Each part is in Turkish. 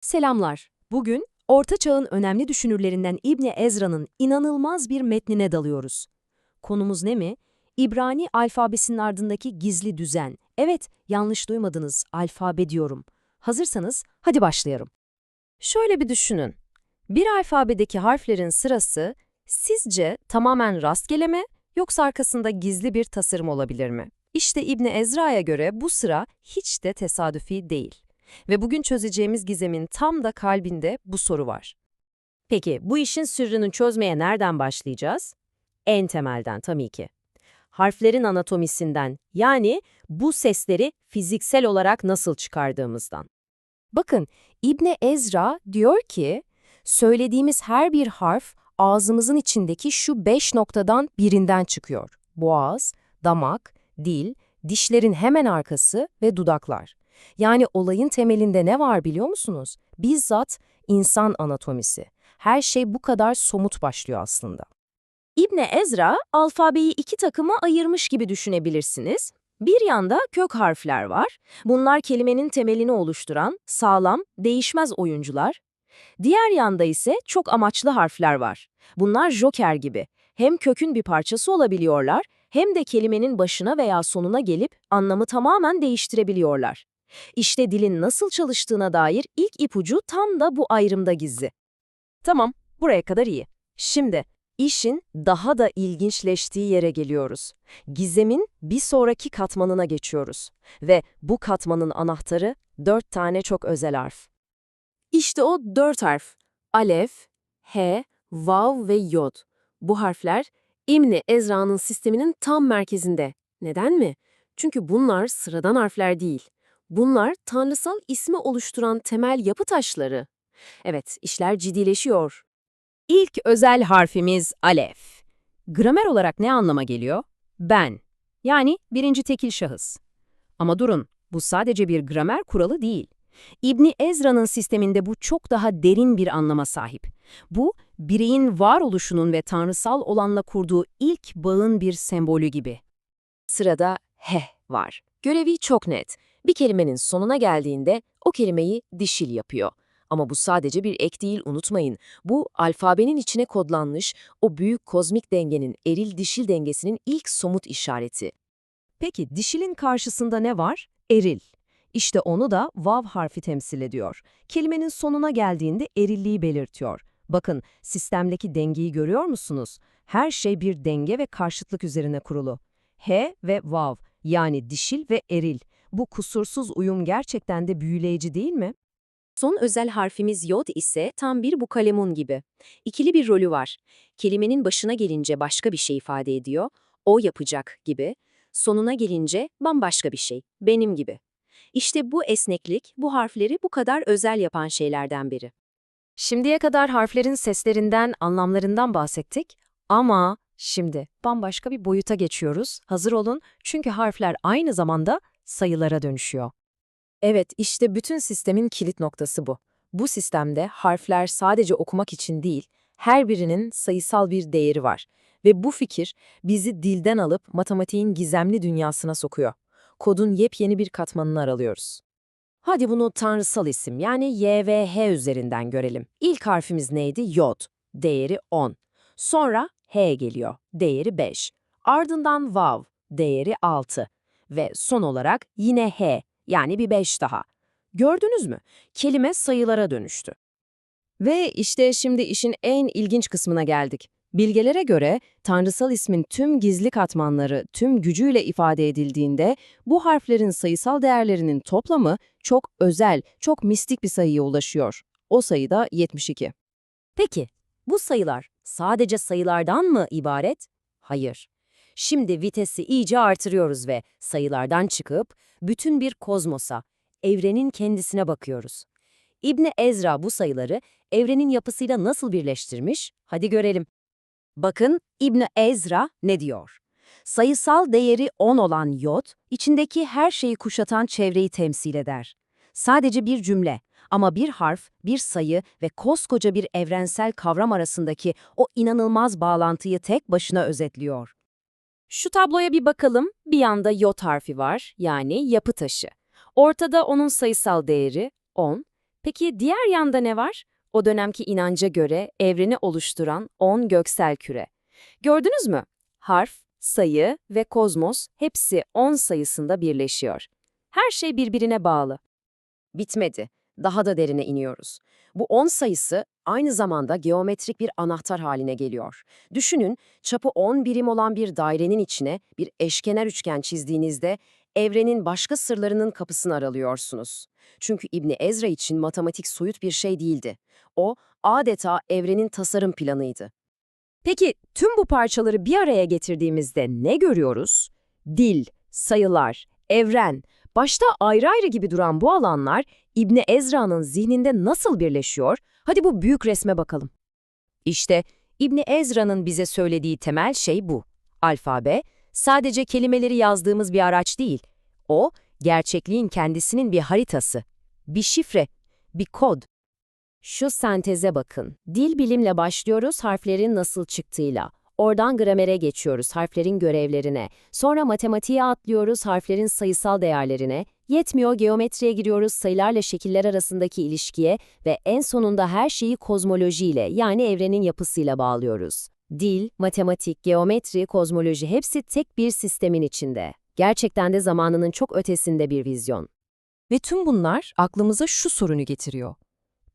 Selamlar. Bugün Orta Çağ'ın önemli düşünürlerinden İbni Ezra'nın inanılmaz bir metnine dalıyoruz. Konumuz ne mi? İbrani alfabesinin ardındaki gizli düzen. Evet, yanlış duymadınız, alfabe diyorum. Hazırsanız hadi başlayalım. Şöyle bir düşünün. Bir alfabedeki harflerin sırası sizce tamamen rastgele mi yoksa arkasında gizli bir tasarım olabilir mi? İşte İbni Ezra'ya göre bu sıra hiç de tesadüfi değil. Ve bugün çözeceğimiz gizemin tam da kalbinde bu soru var. Peki bu işin sırrını çözmeye nereden başlayacağız? En temelden tabii ki. Harflerin anatomisinden yani bu sesleri fiziksel olarak nasıl çıkardığımızdan. Bakın İbni Ezra diyor ki, söylediğimiz her bir harf ağzımızın içindeki şu beş noktadan birinden çıkıyor. Boğaz, damak, dil, dişlerin hemen arkası ve dudaklar. Yani olayın temelinde ne var biliyor musunuz? Bizzat insan anatomisi. Her şey bu kadar somut başlıyor aslında. İbni Ezra, alfabeyi iki takıma ayırmış gibi düşünebilirsiniz. Bir yanda kök harfler var. Bunlar kelimenin temelini oluşturan sağlam, değişmez oyuncular. Diğer yanda ise çok amaçlı harfler var. Bunlar joker gibi. Hem kökün bir parçası olabiliyorlar, hem de kelimenin başına veya sonuna gelip anlamı tamamen değiştirebiliyorlar. İşte dilin nasıl çalıştığına dair ilk ipucu tam da bu ayrımda gizli. Tamam, buraya kadar iyi. Şimdi işin daha da ilginçleştiği yere geliyoruz. Gizemin bir sonraki katmanına geçiyoruz. Ve bu katmanın anahtarı dört tane çok özel harf. İşte o dört harf. Alef, H, Vav ve Yod. Bu harfler İmni Ezra'nın sisteminin tam merkezinde. Neden mi? Çünkü bunlar sıradan harfler değil. Bunlar tanrısal ismi oluşturan temel yapı taşları. Evet, işler ciddileşiyor. İlk özel harfimiz alef. Gramer olarak ne anlama geliyor? Ben. Yani birinci tekil şahıs. Ama durun, bu sadece bir gramer kuralı değil. İbni Ezra'nın sisteminde bu çok daha derin bir anlama sahip. Bu, bireyin varoluşunun ve tanrısal olanla kurduğu ilk bağın bir sembolü gibi. Sırada he var. Görevi çok net. Bir kelimenin sonuna geldiğinde o kelimeyi dişil yapıyor. Ama bu sadece bir ek değil unutmayın. Bu alfabenin içine kodlanmış o büyük kozmik dengenin eril-dişil dengesinin ilk somut işareti. Peki dişilin karşısında ne var? Eril. İşte onu da vav harfi temsil ediyor. Kelimenin sonuna geldiğinde erilliği belirtiyor. Bakın sistemdeki dengeyi görüyor musunuz? Her şey bir denge ve karşıtlık üzerine kurulu. H ve vav yani dişil ve eril. Bu kusursuz uyum gerçekten de büyüleyici değil mi? Son özel harfimiz yod ise tam bir bu kalemun gibi. İkili bir rolü var. Kelimenin başına gelince başka bir şey ifade ediyor, o yapacak gibi. Sonuna gelince bambaşka bir şey, benim gibi. İşte bu esneklik, bu harfleri bu kadar özel yapan şeylerden biri. Şimdiye kadar harflerin seslerinden, anlamlarından bahsettik ama şimdi bambaşka bir boyuta geçiyoruz. Hazır olun çünkü harfler aynı zamanda sayılara dönüşüyor. Evet, işte bütün sistemin kilit noktası bu. Bu sistemde harfler sadece okumak için değil, her birinin sayısal bir değeri var. Ve bu fikir bizi dilden alıp matematiğin gizemli dünyasına sokuyor. Kodun yepyeni bir katmanını aralıyoruz. Hadi bunu tanrısal isim yani Y ve H üzerinden görelim. İlk harfimiz neydi? Yod. Değeri 10. Sonra H geliyor. Değeri 5. Ardından Vav. Değeri 6. Ve son olarak yine H yani bir 5 daha. Gördünüz mü? Kelime sayılara dönüştü. Ve işte şimdi işin en ilginç kısmına geldik. Bilgelere göre tanrısal ismin tüm gizli katmanları tüm gücüyle ifade edildiğinde bu harflerin sayısal değerlerinin toplamı çok özel, çok mistik bir sayıya ulaşıyor. O sayı da 72. Peki, bu sayılar sadece sayılardan mı ibaret? Hayır. Şimdi vitesi iyice artırıyoruz ve sayılardan çıkıp bütün bir kozmosa, evrenin kendisine bakıyoruz. İbni Ezra bu sayıları evrenin yapısıyla nasıl birleştirmiş? Hadi görelim. Bakın İbni Ezra ne diyor? Sayısal değeri 10 olan yod, içindeki her şeyi kuşatan çevreyi temsil eder. Sadece bir cümle ama bir harf, bir sayı ve koskoca bir evrensel kavram arasındaki o inanılmaz bağlantıyı tek başına özetliyor. Şu tabloya bir bakalım. Bir yanda yod harfi var, yani yapı taşı. Ortada onun sayısal değeri 10, Peki diğer yanda ne var? O dönemki inanca göre evreni oluşturan 10 göksel küre. Gördünüz mü? Harf, sayı ve kozmos hepsi 10 sayısında birleşiyor. Her şey birbirine bağlı. Bitmedi. Daha da derine iniyoruz. Bu 10 sayısı aynı zamanda geometrik bir anahtar haline geliyor. Düşünün, çapı 10 birim olan bir dairenin içine bir eşkenar üçgen çizdiğinizde evrenin başka sırlarının kapısını aralıyorsunuz. Çünkü İbni Ezra için matematik soyut bir şey değildi. O, adeta evrenin tasarım planıydı. Peki tüm bu parçaları bir araya getirdiğimizde ne görüyoruz? Dil, sayılar, evren, başta ayrı ayrı gibi duran bu alanlar İbni Ezra'nın zihninde nasıl birleşiyor? Hadi bu büyük resme bakalım. İşte İbni Ezra'nın bize söylediği temel şey bu. Alfabe, sadece kelimeleri yazdığımız bir araç değil. O, gerçekliğin kendisinin bir haritası, bir şifre, bir kod. Şu senteze bakın. Dil bilimle başlıyoruz harflerin nasıl çıktığıyla. Oradan gramere geçiyoruz harflerin görevlerine. Sonra matematiğe atlıyoruz harflerin sayısal değerlerine. Yetmiyor geometriye giriyoruz sayılarla şekiller arasındaki ilişkiye ve en sonunda her şeyi kozmolojiyle yani evrenin yapısıyla bağlıyoruz. Dil, matematik, geometri, kozmoloji hepsi tek bir sistemin içinde. Gerçekten de zamanının çok ötesinde bir vizyon. Ve tüm bunlar aklımıza şu sorunu getiriyor.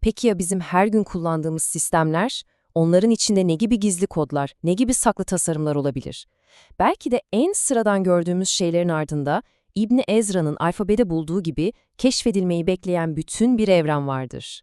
Peki ya bizim her gün kullandığımız sistemler? Onların içinde ne gibi gizli kodlar, ne gibi saklı tasarımlar olabilir? Belki de en sıradan gördüğümüz şeylerin ardında İbni Ezra'nın alfabede bulduğu gibi keşfedilmeyi bekleyen bütün bir evren vardır.